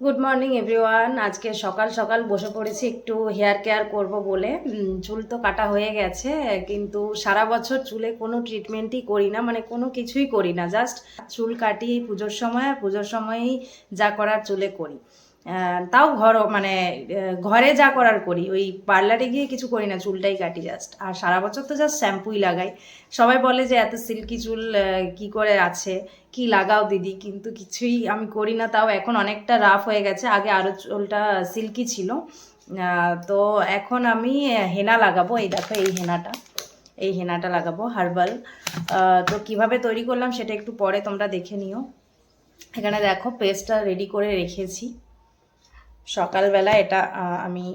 Good morning everyone আজকে সকাল সকাল বসে পড়েছি, একটু হেয়ার কেয়ার করব বলে। চুল তো কাটা হয়ে গেছে, কিন্তু সারা বছর চুলে কোনো ট্রিটমেন্টই করি না মানে কোনো কিছুই করি না জাস্ট চুল কাটি, পুজোর সময়, আর পুজোর সময়ই যা করার চুলে করি। তাও ঘর মানে ঘরে যা করার করি। ওই পার্লারে গিয়ে কিছু করি না, চুলটাই কাটি জাস্ট আর সারা বছর তো জাস্ট শ্যাম্পুই লাগাই। সবাই বলে যে, এত সিল্কি চুল কি করে আছে? কি লাগাও দিদি? কিন্তু কিছুই আমি করি না, তাও এখন অনেকটা রাফ হয়ে গেছে। আগে আরও চুলটা সিল্কি ছিল। তো এখন আমি হেনা লাগাবো। এই দেখো, এই হেনাটা। এই হেনাটা লাগাবো হার্বাল তো কীভাবে তৈরি করলাম, সেটা একটু পরে তোমরা দেখে নিও। এখানে দেখো পেস্টটা রেডি করে রেখেছি। সকালবেলা এটা আমি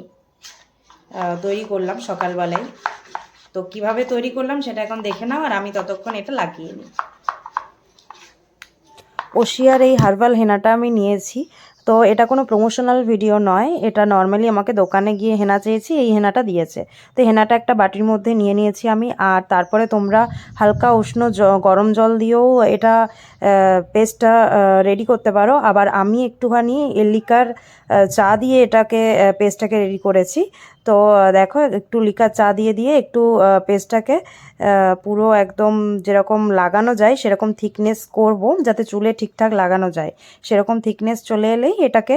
তৈরি করলাম সকালবেলায়। তো কীভাবে তৈরি করলাম সেটা এখন দেখে নাও আর আমি ততক্ষণ এটা লাগিয়ে নিই। ওশিয়ার এই হার্বাল হেনাটা আমি নিয়েছি। তো এটা কোনো প্রমোশনাল ভিডিও নয়। এটা নর্মালি আমাকে দোকানে গিয়ে হেনা চেয়েছি, এই হেনাটা দিয়েছে। তো হেনাটা একটা বাটির মধ্যে নিয়ে নিয়েছি আমি, আর তারপরে তোমরা হালকা উষ্ণ গরম জল দিয়েও এটা পেস্টটা রেডি করতে পারো। আবার আমি একটুখানি এলিকার চা দিয়ে এটাকে পেস্টটাকে রেডি করেছি। তো, দেখো, একটু লিকার চা দিয়ে দিয়ে একটু পেস্টটাকে পুরো একদম যেরকম লাগানো যায়, সেরকম থিকনেস করব, যাতে চুলে ঠিকঠাক লাগানো যায়। সেরকম থিকনেস চলে এলেই এটাকে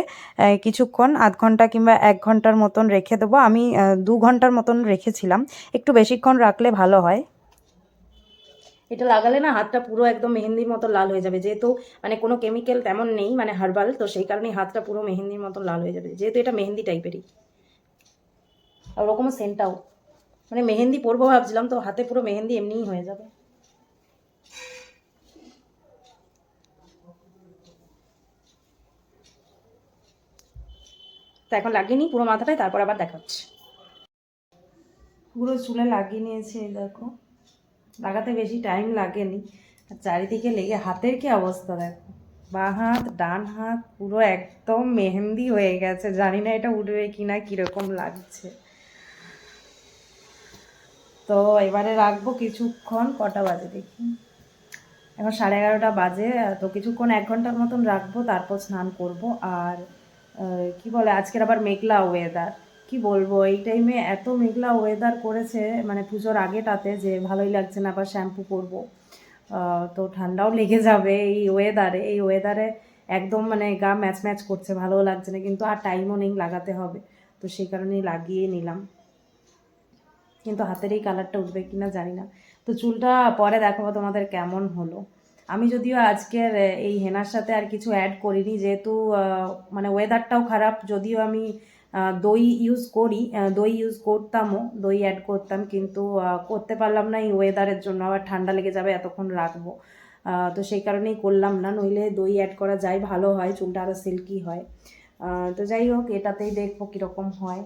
কিছুক্ষণ, আধ ঘণ্টা কিংবা এক ঘণ্টার মতন রেখে দেবো। আমি দু ঘণ্টার মতন রেখেছিলাম। একটু বেশিক্ষণ রাখলে ভালো হয়। এটা লাগালে না হাতটা পুরো একদম মেহেন্দির মতো লাল হয়ে যাবে। যেহেতু মানে কোনো কেমিক্যাল তেমন নেই মানে হার্বাল তো সেই কারণেই হাতটা পুরো মেহেন্দির মতো লাল হয়ে যাবে। যেহেতু এটা মেহেন্দি টাইপেরই আর ওরকমও সেন্টটাও। মানে মেহেন্দি পরবো ভাবছিলাম, তো হাতে পুরো মেহেন্দি এমনিই হয়ে যাবে। তো এখন লাগিয়ে নিই পুরো মাথাটায়, তারপর আবার দেখাচ্ছি পুরো চুলে লাগিয়ে নিয়েছি দেখো। লাগাতে বেশি টাইম লাগেনি। আর চারিদিকে লেগে, হাতের কি অবস্থা দেখো। বাঁ হাত, ডান হাত, পুরো একদম মেহেন্দি হয়ে গেছে। জানি না এটা উঠবে কি না কীরকম লাগছে। তো এবারে রাখব কিছুক্ষণ, কটা বাজে দেখি। এখন সাড়ে এগারোটা বাজে, তো কিছুক্ষণ এক ঘণ্টার মতন রাখব, তারপর স্নান করব। আর কি বলে, আজকের আবার মেঘলা ওয়েদার কি বলব, এই টাইমে এত মেঘলা ওয়েদার করেছে মানে পুজোর আগেটাতে যে ভালোই লাগছে না, আবার শ্যাম্পু করব। তো ঠান্ডাও লেগে যাবে এই ওয়েদারে এই ওয়েদারে একদম মানে গা ম্যাচ ম্যাচ করছে ভালো লাগছে না, কিন্তু আর টাইমও নেই লাগাতে হবে। তো সেই কারণেই লাগিয়ে নিলাম। কিন্তু হাতের এই কালারটা উঠবে কি না জানি না। তো চুলটা পরে দেখাবো তোমাদের কেমন হলো। আমি যদিও আজকের এই হেনার সাথে আর কিছু অ্যাড করিনি, যেহেতু মানে ওয়েদারটাও খারাপ, যদিও আমি দই ইউজ করি দই ইউজ করতামও, দই অ্যাড করতাম, কিন্তু করতে পারলাম না এই ওয়েদারের জন্য, আবার ঠান্ডা লেগে যাবে, এতক্ষণ রাখব। তো সেই কারণেই করলাম না, নইলে দই অ্যাড করা যায়, ভালো হয়, চুলটা আরও সিল্কি হয়। তো যাই হোক, এটাতেই দেখব কীরকম হয়।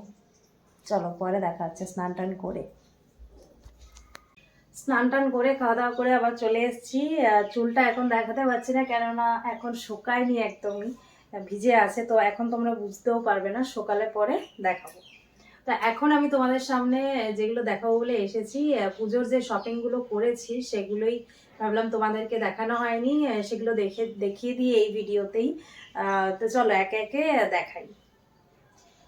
চলো পরে দেখা যাচ্ছে স্নান টান করে। স্নান টান করে, খাওয়া দাওয়া করে আবার চলে এসেছি। চুলটা এখন দেখাতে পারছি না, কেননা এখন শুকায়নি একদমই। ভিজে আছে, তো এখন তোমরা বুঝতেও পারবে না সকালে পরে দেখাবো। তা এখন আমি তোমাদের সামনে যেগুলো দেখাবো বলে এসেছি পুজোর যে শপিংগুলো করেছি, সেগুলোই ভাবলাম তোমাদেরকে দেখানো হয়নি সেগুলো দেখে, দেখিয়ে দিই এই ভিডিওতেই। তো চলো একে একে দেখাই।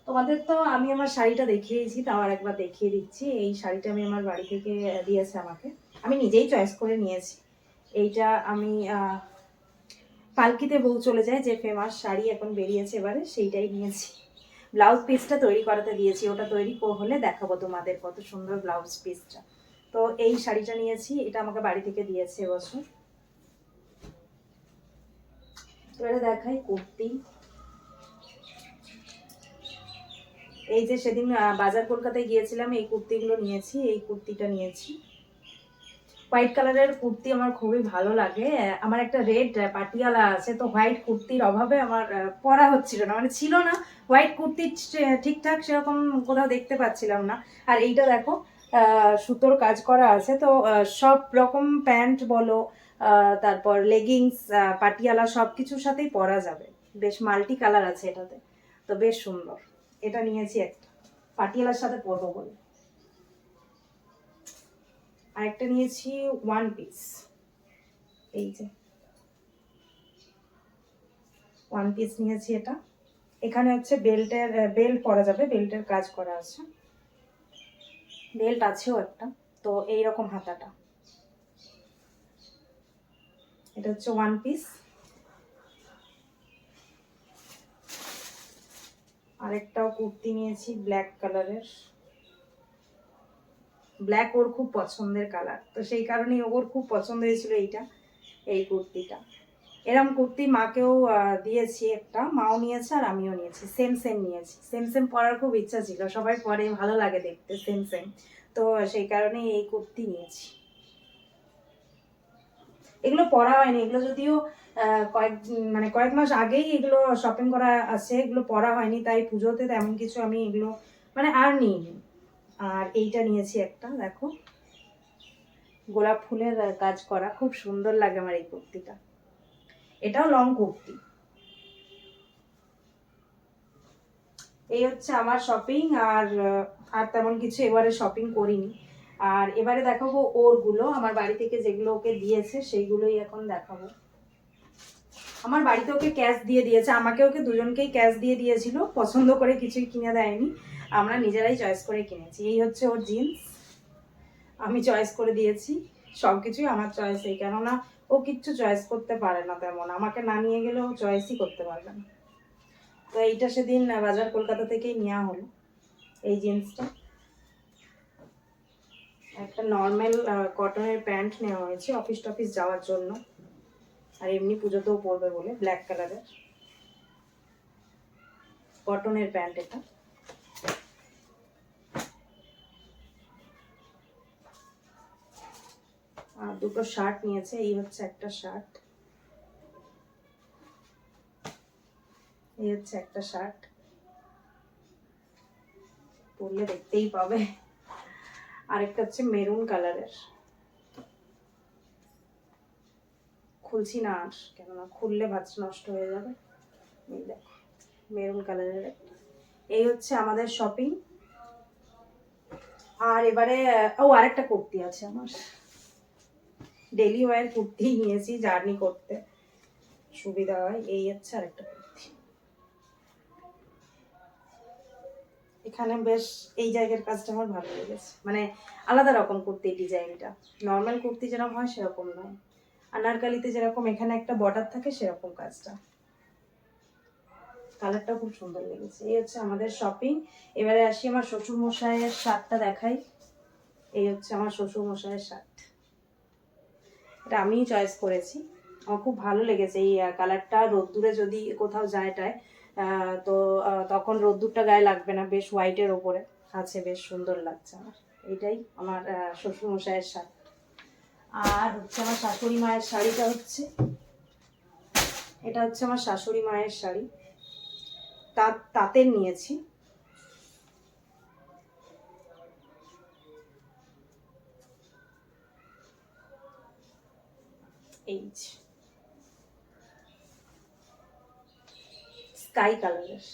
তোমাদের তো আমি আমার শাড়িটা দেখিয়েছি, তাও আর একবার দেখিয়ে দিচ্ছি। এই শাড়িটা আমি আমার বাড়ি থেকে দিয়েছে আমাকে। আমি নিজেই চয়েস করে নিয়েছি। এইটা আমি পালকিতে বউ চলে যায়, যে ফেমাস শাড়ি এখন বেরিয়েছে এবারে, সেইটাই নিয়েছি। ব্লাউজ পিসটা তৈরি করাতে দিয়েছি, ওটা তৈরি হলে দেখাবো তোমাদের কত সুন্দর ব্লাউজ পিসটা তো এই শাড়িটা নিয়েছি, এটা আমাকে বাড়ি থেকে দিয়েছে এবছর এবারে দেখাই কুর্তি। এই যে সেদিন বাজার কলকাতায় গিয়েছিলাম, এই কুর্তিগুলো নিয়েছি, এই কুর্তিটা নিয়েছি। হোয়াইট কালারের কুর্তি আমার খুবই ভালো লাগে। আমার একটা রেড পাটিয়ালা আছে, তো হোয়াইট কুর্তির অভাবে আমার পরা হচ্ছিল না। মানে ছিল না হোয়াইট কুর্তি ঠিকঠাক সেরকম কোথাও দেখতে পাচ্ছিলাম না। আর এইটা দেখো সুতোর কাজ করা আছে, তো সব রকম প্যান্ট বলো তারপর লেগিংস পাটিয়ালা সব কিছুর সাথেই পরা যাবে। বেশ মাল্টি কালার আছে এটাতে, তো বেশ সুন্দর। এটা নিয়েছি একটা। পাটিয়ালার সাথে পরবো বলে। আর একটা নিয়েছি ওয়ান পিস এই যে। ওয়ান পিস নিয়েছি এটা। এখানে হচ্ছে বেল্টের বেল্ট পরা যাবে বেল্টের কাজ করা আছে। বেল্ট আছেও একটা। তো এই রকম হাতাটা। এটা হচ্ছে ওয়ান পিস আরেকটাও কুর্তি নিয়েছি ব্ল্যাক কালারের ব্ল্যাক ওর খুব পছন্দের কালার তো সেই কারণেই ওর খুব পছন্দ হয়েছিল এইটা, এই কুর্তিটা। এরম কুর্তি মাকেও দিয়েছি একটা, মাও নিয়েছে আর আমিও নিয়েছি। সেম সেম নিয়েছি। সেম সেম পরার খুব ইচ্ছা ছিল। সবাই পরে ভালো লাগে দেখতে সেম সেম তো সেই কারণেই এই কুর্তি নিয়েছি। এগুলো পরা হয়নি, এগুলো যদিও কয়েক মানে কয়েক মাস আগেই এগুলো শপিং করা আছে, এগুলো পরা হয়নি, তাই পুজোতে তেমন কিছু আমি এগুলো মানে আর নিইনি আর এইটা নিয়েছি একটা, দেখো। গোলাপ ফুলের কাজ করা, খুব সুন্দর লাগে আমার এই কুর্তিটা। এটাও লং কুর্তি। এই হচ্ছে আমার শপিং আর আর তেমন কিছু এবারে শপিং করিনি। আর এবারে দেখাবো ওরগুলো। আমার বাড়ি থেকে যেগুলো ওকে দিয়েছে, সেইগুলোই এখন দেখাবো। আমার বাড়িতে ওকে ক্যাশ দিয়ে দিয়েছে। আমাকে ওকে দুজনকেই ক্যাশ দিয়ে দিয়েছিল। পছন্দ করে কিছুই কিনে দেয়নি। আমরা নিজেরাই চয়েস করে কিনেছি। এই হচ্ছে ওর জিন্স। আমি চয়েস করে দিয়েছি। সব কিছুই আমার চয়েসেই কেননা ও কিচ্ছু চয়েস করতে পারে না তেমন। আমাকে না নিয়ে গেলে ও চয়েসই করতে পারবে না। তো এইটা সেদিন বাজার কলকাতা থেকেই নেওয়া হলো, এই জিন্সটা। একটা নর্মাল কটনের প্যান্ট নেওয়া হয়েছে অফিস টফিস যাওয়ার জন্য। আর এমনি পুজোতেও পরবে বলে ব্ল্যাক কালারের কটনের প্যান্ট এটা। আর দুটো শার্ট নিয়েছে, এই হচ্ছে একটা শার্ট এই হচ্ছে একটা শার্ট পরলে দেখতেই পাবে। আরেকটা হচ্ছে মেরুন কালারের। খুলছি না আর, কেননা খুললে ভাত নষ্ট হয়ে যাবে। মেরুন কালারের এই হচ্ছে আমাদের শপিং আর এবারে, ও, আরেকটা কুর্তি আছে আমার। ডেলি ওয়ার কুর্তি নিয়েছি জার্নি করতে। সুবিধা হয়, এই হচ্ছে আরেকটা কুর্তি এখানে বেশ এই জায়গার কাজটা আমার ভালো লেগেছে। মানে আলাদা রকম কুর্তির ডিজাইনটা। নর্মাল কুর্তি যেরকম হয় সেরকম নয়। আনারকালিতে যেরকম এখানে একটা বর্ডার থাকে সেরকম কাজটা। কালারটা খুব সুন্দর লেগেছে। এই হচ্ছে আমাদের শপিং এবারে আসি আমার শ্বশুর মশাইয়ের শার্টটা দেখাই। এই হচ্ছে আমার শ্বশুর মশাইয়ের শার্ট। এটা আমিই চয়েস করেছি। আমার খুব ভালো লেগেছে এই কালারটা। রোদ্দুরে যদি কোথাও যায় টায় তো তখন রোদ্দুরটা গায়ে লাগবে না, বেশ হোয়াইটের ওপরে। আছে, বেশ সুন্দর লাগছে আমার। এটাই আমার শ্বশুর মশাইয়ের শাড়ি। আর হচ্ছে আমার শাশুড়ি মায়ের শাড়িটা হচ্ছে, এটা হচ্ছে আমার শাশুড়ি মায়ের শাড়ি। তা, তাঁতের নিয়েছি। এই স্কাই কালারের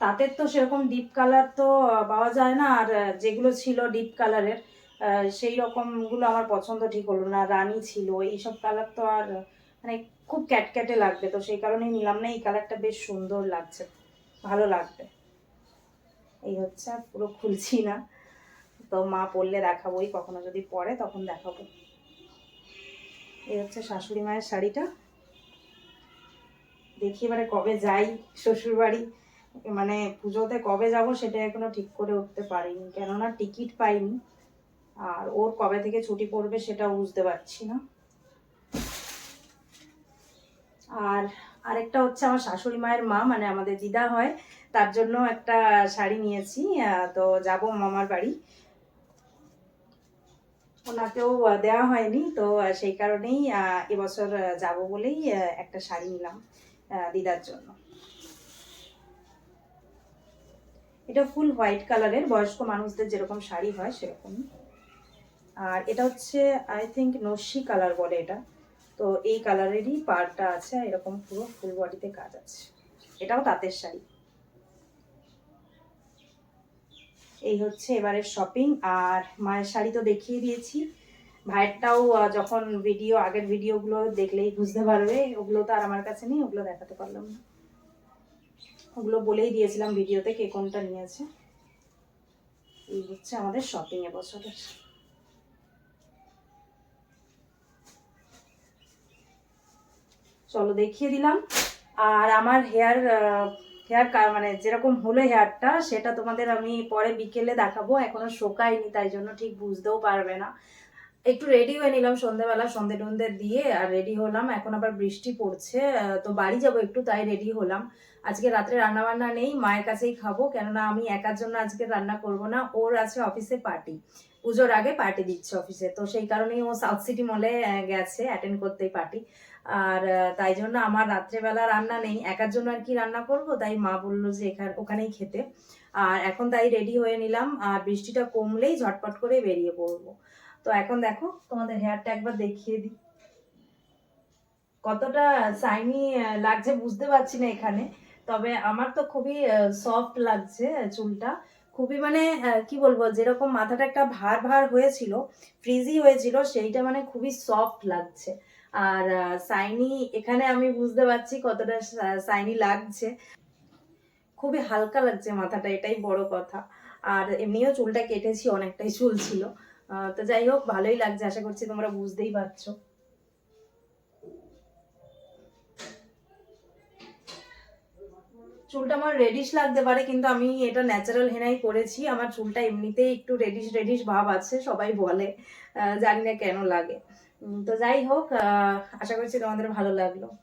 তাঁতের তো সেরকম ডিপ কালার তো পাওয়া যায় না। আর যেগুলো ছিল ডিপ কালারের সেই রকমগুলো আমার পছন্দ ঠিক হলো না। রানী ছিল, এইসব কালার তো আর মানে খুব ক্যাটক্যাটে লাগবে। তো সেই কারণেই নিলাম না। এই কালারটা বেশ সুন্দর লাগছে, ভালো লাগবে। এই হচ্ছে আর পুরো খুলছি না। তো মা পরলে দেখাবোই, কখনো যদি পরে তখন দেখাবো। এই হচ্ছে শাশুড়ি মায়ের শাড়িটা। দেখি এবারে কবে যাই শ্বশুর বাড়ি মানে পুজোতে কবে যাব সেটা এখনও ঠিক করে উঠতে পারিনি। কেননা টিকিট পাইনি। আর ওর কবে থেকে ছুটি পড়বে সেটা বুঝতে পারছি না। আর আরেকটা হচ্ছে আমার শাশুড়ি মায়ের মা মানে আমাদের দিদা হয়, তার জন্য একটা শাড়ি নিয়েছি তো যাব মামার বাড়ি। ওনাকেও দেওয়া হয়নি, তো সেই কারণেই এবছর যাব বলেই একটা শাড়ি নিলাম। দিদার জন্য। এটা ফুল হোয়াইট কালারের বয়স্ক মানুষদের যেরকম শাড়ি হয় সেরকম। আর এটা হচ্ছে আই থিঙ্ক নস্যি কালার বলে এটা। তো এই কালারেরই পাড়টা আছে এরকম পুরো ফুল বডিতে কাজ আছে। এটাও তাঁতের শাড়ি। এই হচ্ছে এবারের শপিং আর মায়ের শাড়ি তো দেখিয়ে দিয়েছি। ভাইয়েরটাও যখন ভিডিও আগের ভিডিওগুলো দেখলেই বুঝতে পারবে, ওগুলো তো আর আমার কাছে নেই, ওগুলো দেখাতে পারলাম না। ওগুলো বলেই দিয়েছিলাম ভিডিওতে কে কোনটা নিয়েছে। এই হচ্ছে আমাদের শপিং এবছরের চলো দেখিয়ে দিলাম। আর আমার হেয়ার হেয়ার মানে যেরকম হলো হেয়ারটা সেটা তোমাদের আমি পরে বিকেলে দেখাবো। এখনও শোকায়নি, তাই জন্য ঠিক বুঝতেও পারবে না। একটু রেডি হয়ে নিলাম সন্ধ্যেবেলা সন্ধে টন্ধে দিয়ে আর রেডি হলাম। এখন আবার বৃষ্টি পড়ছে তো বাড়ি যাব একটু, তাই রেডি হলাম। আজকে রাত্রে রান্না বান্না নেই, মায়ের কাছেই খাব, কেননা আমি একার জন্য আজকে রান্না করব না। ওর আছে অফিসে পার্টি পুজোর আগে পার্টি দিচ্ছে অফিসে তো সেই কারণেই ও সাউথ সিটি মলে গেছে অ্যাটেন্ড করতেই পার্টি আর তাই জন্য আমার রাত্রেবেলা রান্না নেই। একার জন্য আর কি রান্না করব? তাই মা বলল যে এখানে, ওখানেই খেতে। আর এখন তাই রেডি হয়ে নিলাম। আর বৃষ্টিটা কমলেই ঝটপট করে বেরিয়ে পড়ব। তো এখন দেখো, তোমাদের হেয়ারটা একবার দেখিয়ে দিই। কতটা সাইনি লাগছে বুঝতে পারছি না এখানে। তবে আমার তো খুবই সফট লাগছে চুলটা। খুবই মানে কি বলব, যেরকম মাথাটা একটা ভার ভার হয়েছিল ফ্রিজি হয়েছিল, সেইটা মানে খুবই সফট লাগছে। আর সাইনি এখানে আমি বুঝতে পারছি কতটা সাইনি লাগছে। খুবই হালকা লাগছে মাথাটা, এটাই বড় কথা। আর এমনিও চুলটা কেটেছি, অনেকটাই চুল ছিল। তো যাই হোক, ভালোই লাগছে, আশা করছি তোমরা বুঝতেই পারছ। চুলটা আমার রেডিশ লাগতে পারে, কিন্তু আমি এটা ন্যাচারাল হেনাই করেছি। আমার চুলটা এমনিতেই একটু রেডিশ রেডিশ ভাব আছে, সবাই বলে জানি না কেন লাগে। তো যাই হোক আশা করছি তোমাদের ভালো লাগল।